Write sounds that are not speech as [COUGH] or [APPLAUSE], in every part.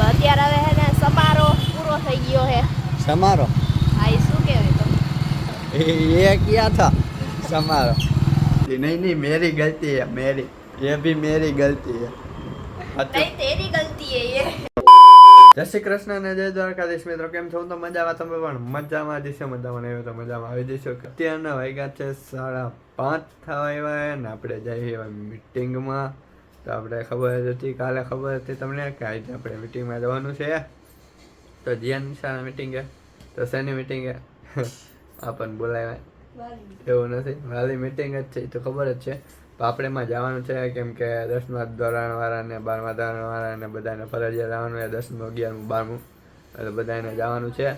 તો અત્યારે હવે હે ને સમારો પૂરો થઈ ગયો હે સમારો હા એ શું કહેવાય તો ये क्या था समारो नहीं नहीं मेरी गलती है मेरी ये भी मेरी गलती है નહીં તેરી ગલતી હે ये જય શ્રી કૃષ્ણ અને જય દ્વારકાધીશ મિત્રો કેમ છો હું તો મજામાં તમે પણ મજામાં જશો મજામાં નહીં હોય તો મજામાં આવી જશો અત્યારના વાગ્યા છે સાડા પાંચ થવા આવ્યા ને આપણે જઈએ એવા મિટિંગમાં તો આપણે ખબર જ હતી કાલે ખબર હતી તમને કે આજે આપણે મિટિંગમાં જવાનું છે. તો જીયાન શાના મિટિંગ છે તો શેની મિટિંગ છે? [LAUGHS] આપણને બોલાવ્યા એવું નથી. વાલી મિટિંગ જ છે તો ખબર જ છે. તો આપણે એમાં જવાનું છે કેમ કે દસમા ધોરણ વાળાને બારમા ધોરણ વાળાને બધાને ફરજિયાત જવાનું છે દસમું અગિયારમું બારમું. એટલે બધાને જવાનું છે.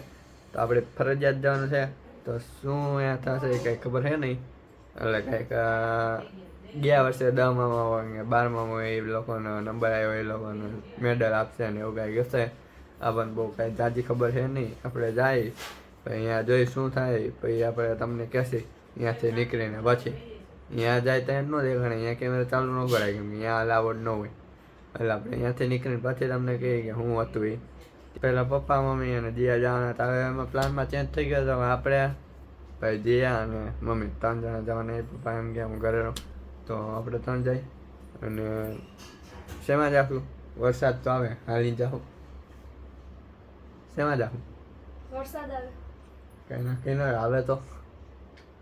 તો આપણે ફરજિયાત જવાનું છે. તો શું અહીંયા થશે કંઈ ખબર છે નહીં? એટલે કંઈક ગયા વર્ષે દસમાં હોય કે બારમામાં હોય એ લોકોનો નંબર આવ્યો એ લોકોનો મેડલ આપશે ને એવું કાંઈ હશે. આપણને બહુ કાંઈ જાજી ખબર છે નહીં. આપણે જાય, પછી અહીંયા જોઈ શું થાય, પછી આપણે તમને કહેશે, અહીંયાથી નીકળીને પછી. અહીંયા જાય ત્યાં ન દેખાણે અહીંયા કેમેરા ચાલુ ન કરાય, કેમ અહીંયા અલાવડ ન હોય. એટલે આપણે અહીંયાથી નીકળીને પછી તમને કહીએ કે હું હતું એ. પહેલાં પપ્પા, મમ્મી અને દિયા જવાના હતા. હવે એમાં પ્લાનમાં ચેન્જ થઈ ગયો તો આપણે, પછી દિયા અને મમ્મી ત્રણ જણા જવાના. એ પપ્પા એમ કે, હું ઘરે રહું. તો આપણે ત્રણ જાય અને શેમાં જાખું વરસાદ તો આવે હાલી જાઉં શેમાં જાખું વરસાદ આવે. કંઈ ના કઈ ના આવે તો.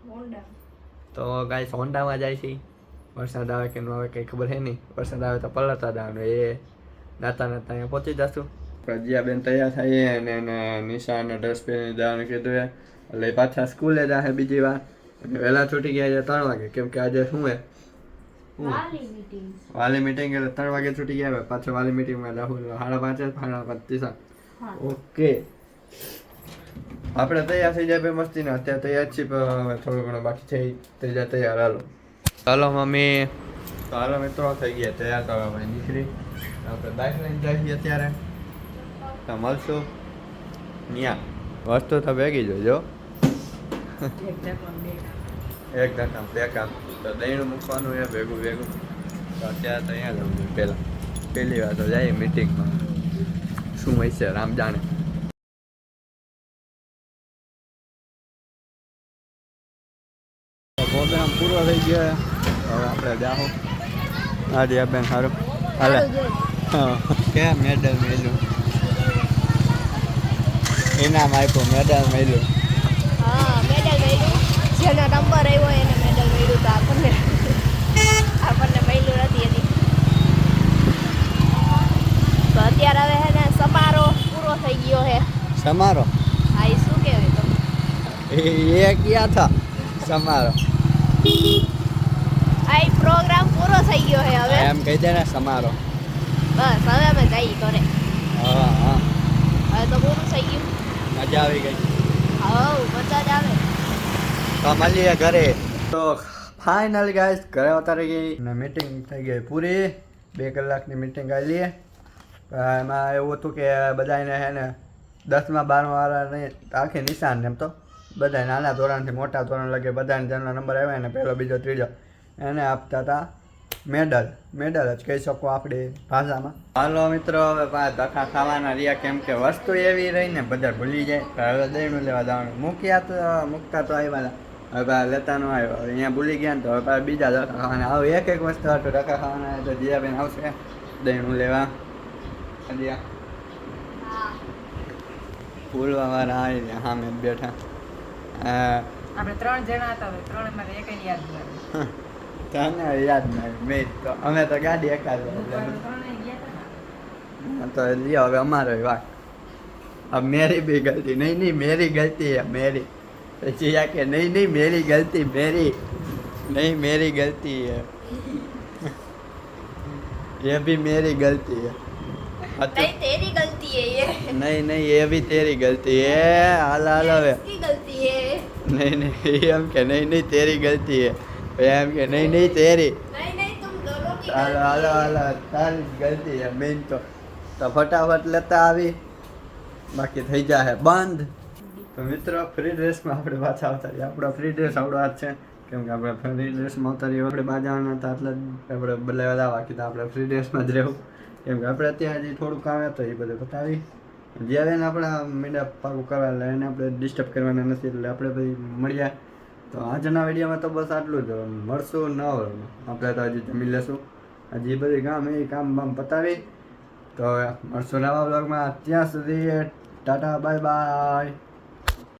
હોન્ડા. તો ગાય હોન્ડામાં જાય છે. વરસાદ આવે કે ન આવે કંઈ ખબર છે નહીં. વરસાદ આવે તો પલળતા જવાનું એ નાતા નાતા અહીંયા પહોંચી જશું. પ્રજ્યાબેન તૈયાર થઈએ અને એને નિશાને ડ્રેસ પહેરીને જવાનું કીધું એ એટલે પાછા સ્કૂલે જાહે બીજી વાર. અને વહેલા છૂટી ગયા છે ત્રણ વાગે. કેમ કે આજે શું હે? વાલી મીટિંગ વાલી મિટિંગ એટલે ત્રણ વાગે છૂટી ગયા પાછો વાલી મિટિંગમાં રાહુલ સાડા પાંચે સાડા પાંચ ઓકે. આપણે તૈયાર થઈ જાય મસ્તી ને અત્યારે તૈયાર છીએ પણ હવે થોડું ઘણું બાકી છે. થઈ જાય તૈયાર. હાલો. હાલો મમ્મી. તો હાલો મિત્રો થઈ ગયા તૈયાર કરવા ભાઈ નીકળી. આપણે બાઇક લઈને જઈએ અત્યારે. તો મળશું. ન્યા. વસ્તુ તો ભેગી જોજો એક ધક્કા બે કામ તો દહીંનું મૂકવાનું એ ભેગું ભેગું. તો અત્યારે તો અહીંયા જવું જોઈએ પહેલાં. પહેલી વાર તો જાય મિટિંગમાં શું હોય છે રામ જાણે. પ્રોગ્રામ પૂરો થઈ ગયો હવે આપણે જાઓ આજે આ બેન સારું હાલે હા. કે મેડલ મેલ્યું? ઇનામ આપ્યું મેડલ હા મળ્યું જેનો નંબર આવ્યો એને મેડલ મળ્યું તો આપણને આપણને મળ્યું નથી એની. તો અત્યારે હવે હે ને સમારો પૂરો થઈ ગયો હે. સમારો હા એ શું કહેવાય તો? એ ક્યાં થા? સમારો આ પ્રોગ્રામ પૂરો થઈ ગયો હે હવે. એમ કહી દે ને સમારો બસ હવે અમે જઈએ ઘરે. હા હા. હવે તો પૂરું થઈ ગયું. મજા આવી ગઈ. હા મજા જ આવે. તો મળીએ ઘરે. તો ફાઇનલ ગાઈસ ઘરે ઉતારી ગઈ. અને મીટિંગ થઈ ગઈ પૂરી. બે કલાકની મીટિંગ આવેલી એમાં એવું હતું કે બધાને હે ને દસમા, બારમા આખી નિશાન એમ તો. બધા નાના ધોરણથી મોટા ધોરણ લગે બધાને જેનો નંબર આવ્યા ને પહેલો, બીજો, ત્રીજો. એને આપતા હતા મેડલ. મેડલ જ કહી શકો આપણી ભાષામાં. હાલો મિત્રો, હવે ધક્કા ખાવાના રહ્યા કેમ કે વસ્તુ એવી રહી ને બધા ભૂલી જાય. દહીંનું લેવા જવાનું. મૂક્યા તો, મૂકતા તો આવ્યા હતા. હવે પા લેતાનો આવ્યો. અહીંયા ભૂલી ગયા ને તો હવે પાછા બીજા ધક્કા ખાવાના. આવું એક એક વસ્તુ હતું ધક્કા ખાવાના તો જીયાબેન આવશે. દહીણું લેવા. દિયા. ફૂલવા વાળા આવી ગયા હા મેં બેઠા આપણે ત્રણ જણા હતા યાદ ના મેં તો અમે તો ગાડી એકા તો લ્યો હવે અમારો વાક મેરી બી ગલતી. નહીં નહીં મેરી ગલતી હે મેરી. तो जिया के नहीं नहीं मेरी गलती मेरी नहीं मेरी गलती है ये भी मेरी गलती है अच्छा नहीं तेरी गलती है ये नहीं नहीं ये भी तेरी गलती है हाल हाल હવે इसकी गलती है नहीं नहीं એમ કે નહીં નહીં તેરી ગલતી है એમ કે નહીં નહીં તેરી नहीं नहीं तुम दोनों की હાલો હાલો હાલો તારી જ ગલતી છે મેન તો તો ફટાફટ લેતા આવી બાકી થઈ જાય બંધ તો મિત્રો ફ્રી ડ્રેસમાં આપણે પાછા આવતા રહીએ આપણો ફ્રી ડ્રેસ આવડો હાથ છે. કેમ કે આપણે ફ્રી ડ્રેસમાં આવતા રહીએ આપણે બાજાવાના હતા, એટલે આપણે બદલાવા લાવવા કીધા આપણે ફ્રી ડ્રેસમાં જ રહેવું. કેમ કે આપણે ત્યાં હજી થોડું કામ હતું એ બધું બતાવી જ્યારે એને આપણા મીડા પાકું કરવા, એટલે એને આપણે ડિસ્ટર્બ કરવાના નથી, એટલે આપણે પછી મળ્યા તો આજના વિડીયોમાં તો બસ આટલું જ. મળશું, ન આપણે તો હજી જમી લેશું. હજી બધી કામ, એ કામ બામ પતાવી. તો મળશું નવા બ્લોગમાં ત્યાં સુધી, ટાટા બાય બાય